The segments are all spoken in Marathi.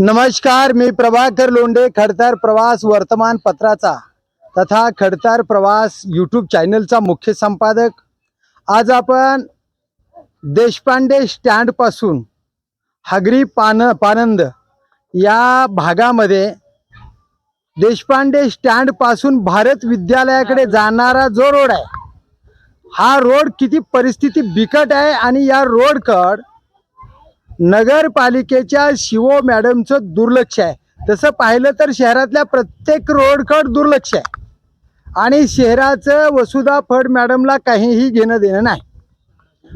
नमस्कार मी प्रभाकर लोंढे खडतर प्रवास वर्तमानपत्राचा तथा खडतर प्रवास यूट्यूब चॅनलचा मुख्य संपादक. आज आपण देशपांडे स्टँडपासून हगरी पान पानंद या भागामध्ये देशपांडे स्टँडपासून भारत विद्यालयाकडे जाणारा जो रोड आहे हा रोड किती परिस्थिती बिकट आहे आणि या रोडकड नगरपालिकेच्या शिवो मॅडमचं दुर्लक्ष आहे. तसं पाहिलं तर शहरातल्या प्रत्येक रोडकड दुर्लक्ष आहे. आणि शहराचं वसुधा फड मॅडमला काहीही घेणं देणं नाही.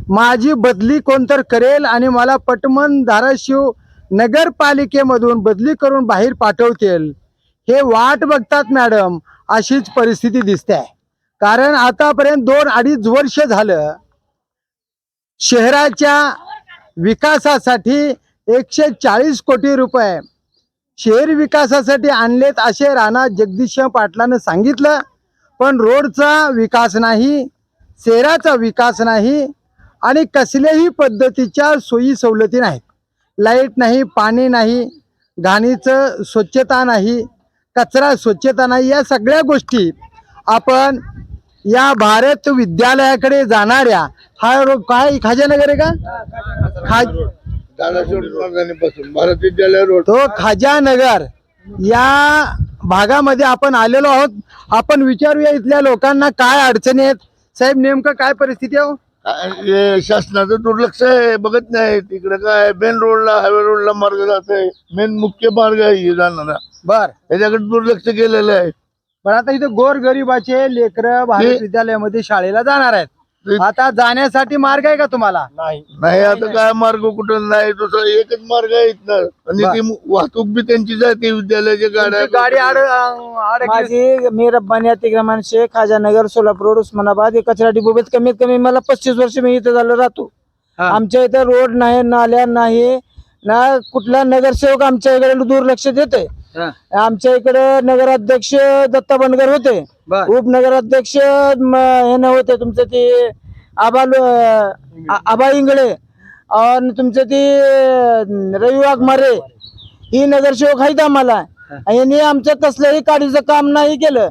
माझी बदली कोणतर करेल आणि मला पटमन धाराशिव नगरपालिकेमधून बदली करून बाहेर पाठवतील हे वाट बघतात मॅडम अशीच परिस्थिती दिसते. आहे कारण आतापर्यंत दोन अडीच वर्ष झालं शहराच्या विकासासाठी एकशे चाळीस कोटी रुपये. शहर विकासासाठी आणलेत असे राणा जगदीशसिंह पाटलानं सांगितलं. पण रोडचा विकास नाही शहराचा विकास नाही आणि कसल्याही पद्धतीच्या सोयी सवलती नाहीत. लाइट नाही पाणी नाही घाणीचं स्वच्छता नाही कचरा स्वच्छता नाही या सगळ्या गोष्टी आपण या भारत विद्यालयाकडे जाणाऱ्या हा रो- काय खाजानगर आहे का? खाज बसून भारत विद्यालय रोड. तो खाजानगर या भागामध्ये आपण आलेलो आहोत. आपण विचारूया इथल्या लोकांना काय अडचणी आहेत. साहेब नेमकं काय परिस्थिती आहे हो? हे शासनाचं दुर्लक्ष आहे बघत नाही. तिकडे काय मेन रोडला हायवे रोडला मार्ग जात आहे मेन मुख्य मार्ग आहे हे जाणारा. बर. त्याच्याकडे दुर्लक्ष केलेलं आहे. पण आता इथे गोर गरीबाचे लेकर भारत विद्यालयामध्ये शाळेला जाणार आहेत ते- आता जाण्यासाठी मार्ग आहे का तुम्हाला नाही नाही आता काय मार्ग कुठं नाही दुसरा एकच मार्ग आहे इथनं आणि. ती वाहतूक बी त्यांची जाते विद्यालयाच्या गाड्या गाडी आड माझी मी रब्बानी अतिक्रमण शेख खाजानगर सोलापूर रोड उस्मानाबाद हे कचरा डिपोबीत कमीत कमी मला पस्तीस वर्ष मी इथं झालं राहतो. आमच्या इथं रोड नाही नाल्या नाही ना कुठला नगरसेवक आमच्या इकडे दुर्लक्ष देते हा. आमच्या इकडे नगराध्यक्ष दत्ता बनगर होते. उपनगराध्यक्ष हे न होते तुमचं ते आबा आबा इंगळे. आणि तुमचं ते रवी वाघमारे. ही नगरसेवक आहेत आम्हाला. यांनी आमचं कसलंही काडीचं काम नाही केलं.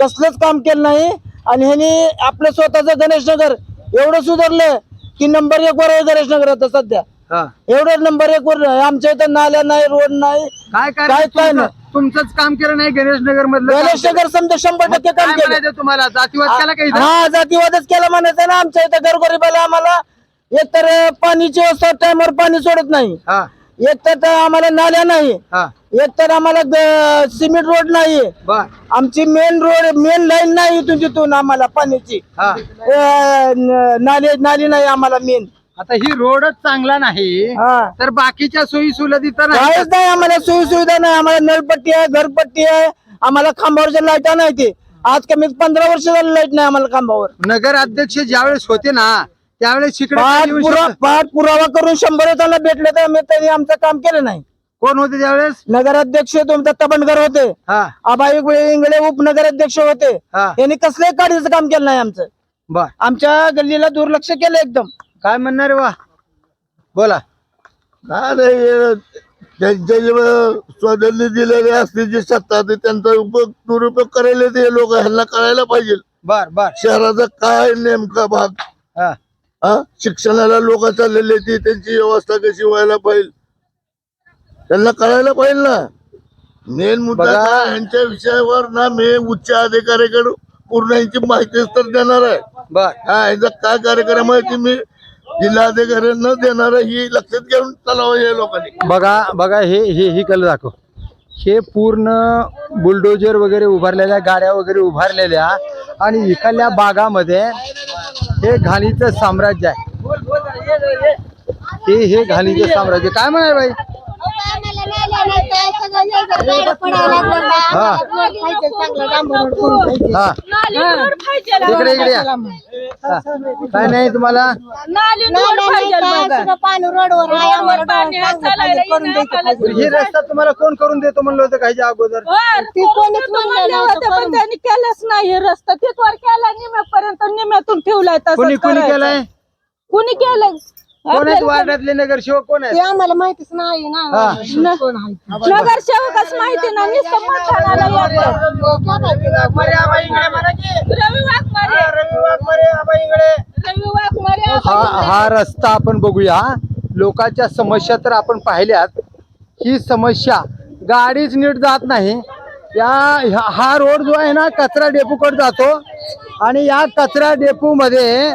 कसलंच काम केलं नाही. आणि ह्यांनी आपलं स्वतःचं गणेश नगर एवढं सुधारलं की नंबर एक वर आहे गणेश नगर आता सध्या. एवढं नंबर एक वर. आमच्या इथं नाल्या नाही रोड नाही. काय काय काय- काय तुमचं- तुमचंच काम केलं नाही गणेश नगर मधलं गणेश नगर समजा शंभर टक्के काम केलं. तुम्हाला? जातीवाद केला का इथं? हा जातीवादच केला म्हणायचं ना. आमच्या इथं गरगरीबाला आम्हाला एकतर पाणीची व्यवस्था टायमवर पाणी सोडत नाही. एकतर तर आम्हाला नाल्या नाही. हा. एकतर आम्हाला सिमेंट रोड नाही. आमची मेन रोड मेन लाईन नाही इथून तिथून आम्हाला पाण्याची. नाली नाली नाही आम्हाला मेन आता ही रोडच चांगला नाही हा. तर बाकीच्या सोयी सुविधा तर नाही. काहीच नाही आम्हाला सोयी सुविधा नाही आम्हाला नळपट्टी आहे घरपट्टी आहे आम्हाला खांबावरच्या लाईटा नाही ते. आज कमीत पंधरा वर्ष झालं लाइट नाही आम्हाला खांबावर. नगर अध्यक्ष ज्यावेळेस होते ना त्यावेळेस इकडे पाठ पुरा पुरावा करून शंभर त्यांना भेटले तर आम्ही त्यांनी आमचं काम केलं नाही. कोण होते त्यावेळेस? नगराध्यक्ष तुमचा तबणकर होते. हा. आबाई इंगळे उपनगराध्यक्ष होते. हा. यांनी कसल्याही काढीचं काम केलं नाही आमचं. बर. आमच्या गल्लीला दुर्लक्ष केलं एकदम. काय म्हणणार वा? बोला. काय नाही त्यांच्या स्वतःनी दिलेले असते जी सत्ता ते त्यांचा उपयोग दुरुपयोग करायला ते लोक ह्यांना करायला पाहिजे. बर बर. शहराचा काय नेमका भाग? हा. हा? शिक्षणाला लोक चाललेले ती त्यांची व्यवस्था कशी व्हायला पाहिजे? त्यांना कळायला पाहिजे ना. मेन मुद्दा बघा. यांच्या विषयावर ना मी उच्च अधिकाऱ्याकडे पूर्ण यांची माहितीच तर देणार आहे. बर. हा यांचा काय कार्यक्रम आहे ती मी जिल्हाधिकाऱ्यांना देणार आहे ही लक्षात घेऊन चालावं या लोकांनी. बघा बघा हे हे ही कल दाखव. हे पूर्ण बुलडोजर वगैरे उभारलेल्या गाड्या वगैरे उभारलेल्या आणि इकडल्या बागामध्ये हे घाणीचं साम्राज्य आहे. हे हे घाणीचं साम्राज्य. काय म्हणाय बाई हा. हा इकडे इकडे या. हा. काय नाही तुम्हाला हे रस्ता तुम्हाला कोण करून देतो म्हणलं होतं काहीच्या अगोदर ते कोणीच म्हणलं नव्हतं पण. त्यांनी केलंच नाही हे रस्ता तिथवर केला निम्यापर्यंत निम्यातून ठेवलाय तसंच कोणी कोणी करायचं. केलाय कुणी केलंय कोण आहेत वार्डातले नगरसेवक? कोण आहेत? ते आम्हाला माहितीच नाही ना. हा. कोण आहे? नगरसेवकच माहिती ना नुसतं मतदानाला येतं. रवी वाघमारे रवी वाघमारे हा हा रस्ता आपण बघूया. लोकांच्या समस्या तर आपण पाहिल्यात. ही समस्या गाडीच नीट जात नाही. या ह्या- हा रोड जो आहे ना कचरा डेपोकडे जातो. आणि या कचरा डेपो मध्ये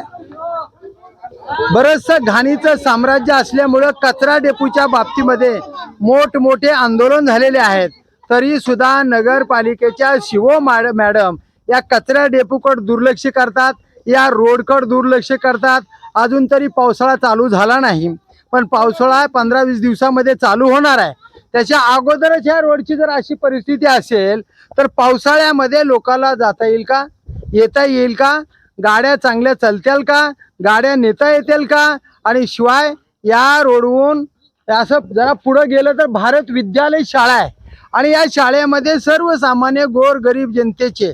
बरंचसं घाणीचं साम्राज्य असल्यामुळं कचरा डेपूच्या बाबतीमध्ये मोठमोठे आंदोलन झालेले आहेत. तरी सुद्धा नगरपालिकेच्या शिवो मॅड मॅडम या कचरा डेपूकड दुर्लक्ष करतात या रोडकड दुर्लक्ष करतात. अजून तरी पावसाळा चालू झाला नाही. पण पावसाळा पंधरा वीस दिवसामध्ये चालू होणार आहे. त्याच्या अगोदरच ह्या रोडची जर अशी परिस्थिती असेल तर पावसाळ्यामध्ये लोकांना जाता येईल का? येता येईल का? गाड्या चांगल्या चालत्याल का? गाड्या नेता येतील का? आणि शिवाय या रोडवरून असं जरा पुढं गेलं तर भारत विद्यालय शाळा आहे. आणि या शाळेमध्ये सर्वसामान्य गोर गरीब जनतेचे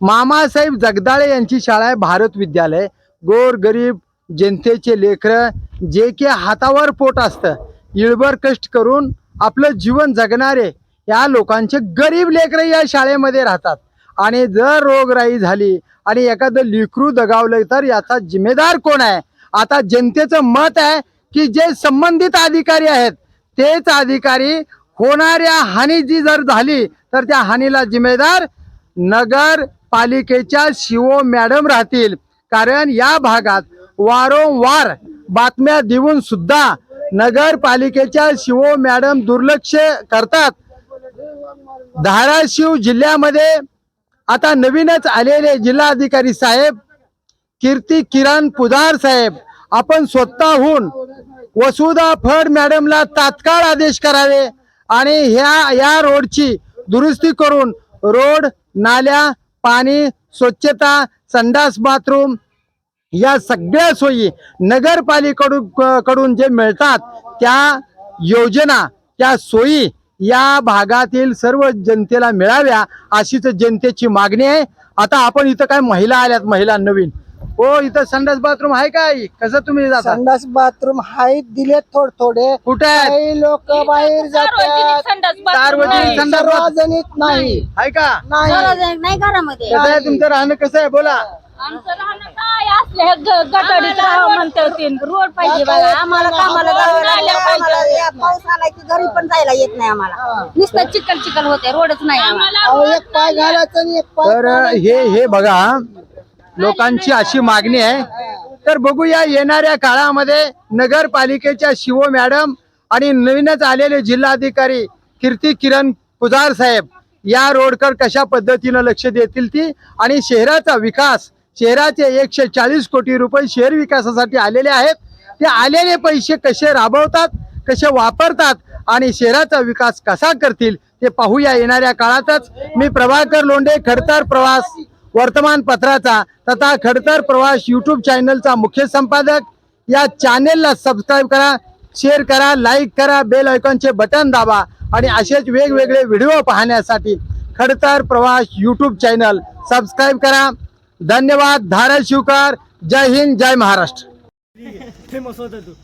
मामासाहेब जगदाळे यांची शाळा आहे भारत विद्यालय. गोर गरीब जनतेचे लेकरं जे की हातावर पोट असतं इळभर कष्ट करून आपलं जीवन जगणारे या लोकांचे गरीब लेकरं या शाळेमध्ये राहतात. आणि जर रोगराई झाली आणि एखादं लिकरू दगावलं तर याचा जिम्मेदार कोण आहे? आता जनतेचं मत आहे की जे संबंधित अधिकारी आहेत तेच अधिकारी होणाऱ्या हानी जी जर झाली तर त्या हानीला जिम्मेदार नगर पालिकेच्या शिवो मॅडम राहतील. कारण या भागात वारंवार बातम्या देऊन सुद्धा नगरपालिकेच्या शिवो मॅडम दुर्लक्ष करतात. धाराशिव जिल्ह्यामध्ये आता नवीनच आलेले जिल्हाधिकारी साहेब कीर्ती किरण पुधार साहेब आपण स्वतःहून वसुधा फड मॅडमला तात्काळ आदेश करावे आणि ह्या या रोडची दुरुस्ती करून रोड नाल्या पाणी स्वच्छता संडास बाथरूम या सगळ्या सोयी नगरपालिकडून कडून जे मिळतात त्या योजना त्या सोयी या भागातील सर्व जनतेला मिळाव्या अशीच जनतेची मागणी आहे. आता आपण इथं काय महिला आल्यात महिला नवीन. हो इथं संडास बाथरूम आहे काय? कसं तुम्ही जाता? संडास बाथरूम आहेत दिलेत थोडे थोडे कुठे आहे काही लोक बाहेर जातात. सार्वजनिक संडास बाथरूम सार्वजनिक नाही. संडास बाथरूम. सार्वजनिक नाही. आहे का? नाही. नाही घरामध्ये. कसं आहे तुमचं राहणं? कसं आहे? बोला. आमचं राहणं काय असले? ग- गटारीत राहावं म्हणते ते रोड पाहिजे बघा आम्हाला कामाला जावं लागलं. आम्हाला या पाऊस आला की घरी पण जायला येत नाही. आम्हाला नुसतं चिकल चिकल होते रोडच नाही आम्हाला. अहो, आम्हाला एक पाय घालायचं आणि एक पाय तर हे हे बघा लोकांची अशी मागणी आहे. तर बघूया येणाऱ्या काळामध्ये नगरपालिकेच्या शिवो मॅडम आणि नवीनच आलेले जिल्हाधिकारी कीर्ती किरण पुजार साहेब या रोडकर कशा पद्धतीनं लक्ष देतील ती आणि शहराचा विकास शहराचे एकशे चाळीस कोटी रुपये शहर विकासासाठी आलेले आहेत. ते आलेले पैसे कसे राबवतात कसे वापरतात आणि शहराचा विकास कसा करतील ते पाहूया येणाऱ्या काळातच. मी प्रभाकर लोंढे खडतर प्रवास वर्तमानपत्राचा तथा खडतर प्रवास यूट्यूब चॅनलचा मुख्य संपादक. या चॅनेलला सबस्क्राईब करा शेअर करा लाईक करा बेल आयकॉनचे बटन दाबा आणि असेच वेगवेगळे व्हिडिओ पाहण्यासाठी खडतर प्रवास यूट्यूब चॅनल सबस्क्राईब करा. धन्यवाद धाराशिवकर जय हिंद जय महाराष्ट्र. फेमस तू.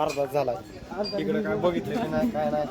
अर्धा झाला इकडे काय बघितलं नाही काय नाही